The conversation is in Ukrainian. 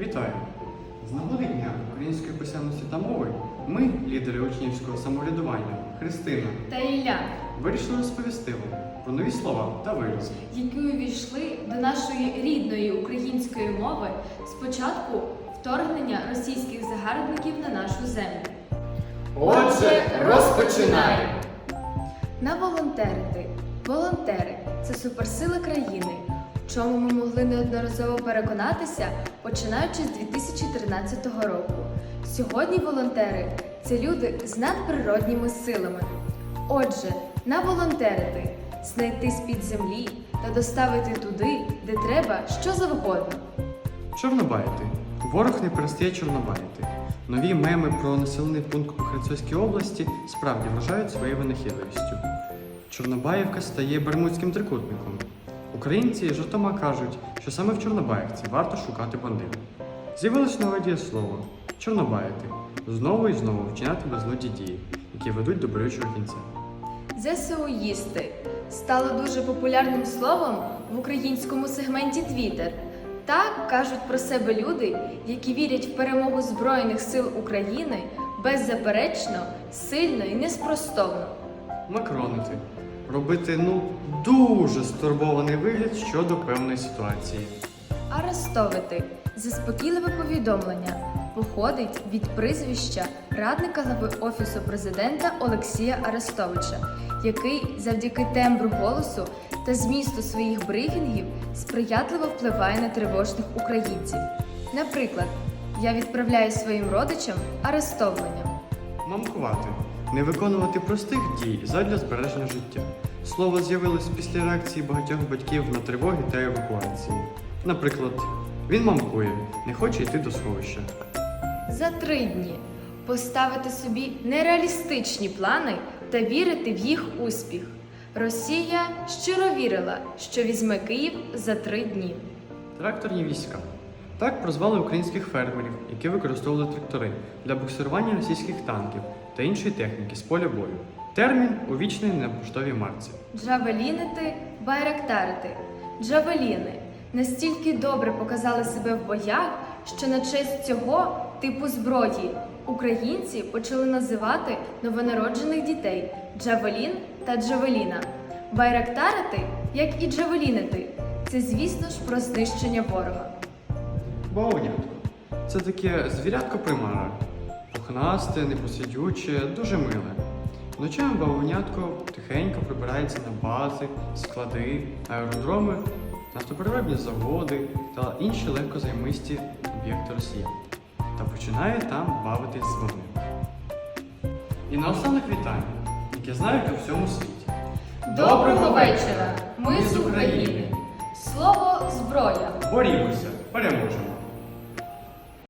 Вітаю! З нагоди Дня української писемності та мови ми, лідери учнівського самоврядування Христина, та Ілля, вирішили розповісти вам про нові слова та вирази. які увійшли до нашої рідної української мови з початку вторгнення російських загарбників на нашу землю. Отже, розпочинаємо! На волонтерити. Волонтери це суперсила країни, чому ми могли неодноразово переконатися, починаючи з 2013 року. Сьогодні волонтери це люди з надприродніми силами. Отже, на волонтерити знайти з-під землі та доставити туди, де треба, що завгодно. Чорнобаїти. Ворог не перестає чорнобаїти. Нові меми про населений пункт у Херсонській області справді вражають своєю винахідливістю. Чорнобаївка стає бермудським трикутником. Українці жартома кажуть, що саме в Чорнобаївці варто шукати бандитів. З'явилось нове дієслово чорнобаїти. Знову і знову вчиняти безлуді дії, які ведуть до болючого кінця. ЗСУїсти стало дуже популярним словом в українському сегменті Twitter. Так кажуть про себе люди, які вірять в перемогу Збройних сил України беззаперечно, сильно і неспростовно. Макронити. Робити ну дуже стурбований вигляд щодо певної ситуації. Арестовити заспокійливе повідомлення походить від прізвища радника глави Офісу президента Олексія Арестовича, який завдяки тембру голосу та змісту своїх брифінгів сприятливо впливає на тривожних українців. Наприклад, я відправляю своїм родичам арестовлення. Мамкувати не виконувати простих дій задля збереження життя. Слово з'явилось після реакції багатьох батьків на тривоги та евакуації. Наприклад, він мамкує, не хоче йти до сховища. За три дні поставити собі нереалістичні плани та вірити в їх успіх. Росія щиро вірила, що візьме Київ за три дні. Тракторні війська. Так прозвали українських фермерів, які використовували трактори для буксирування російських танків та іншої техніки з поля бою. Термін увічний на поштовій марці. Джавелінити, байрактарити. Джавеліни настільки добре показали себе в боях, що на честь цього типу зброї українці почали називати новонароджених дітей Джавелін та Джавеліна. Байрактарити, як і джавелінити, це, звісно ж, про знищення ворога. Бавовнятко. Це таке звірятко примара. Пухнасте, непосидюче, дуже миле. Ночами бавовнятко тихенько прибирається на бази, склади, аеродроми, нафтопереробні заводи та інші легкозаймисті об'єкти Росіян та починає там бавитись з вогнем. І наостанок вітання, яке знають у всьому світі. Доброго вечора! Ми з України. Слово зброя. Борімося, переможемо!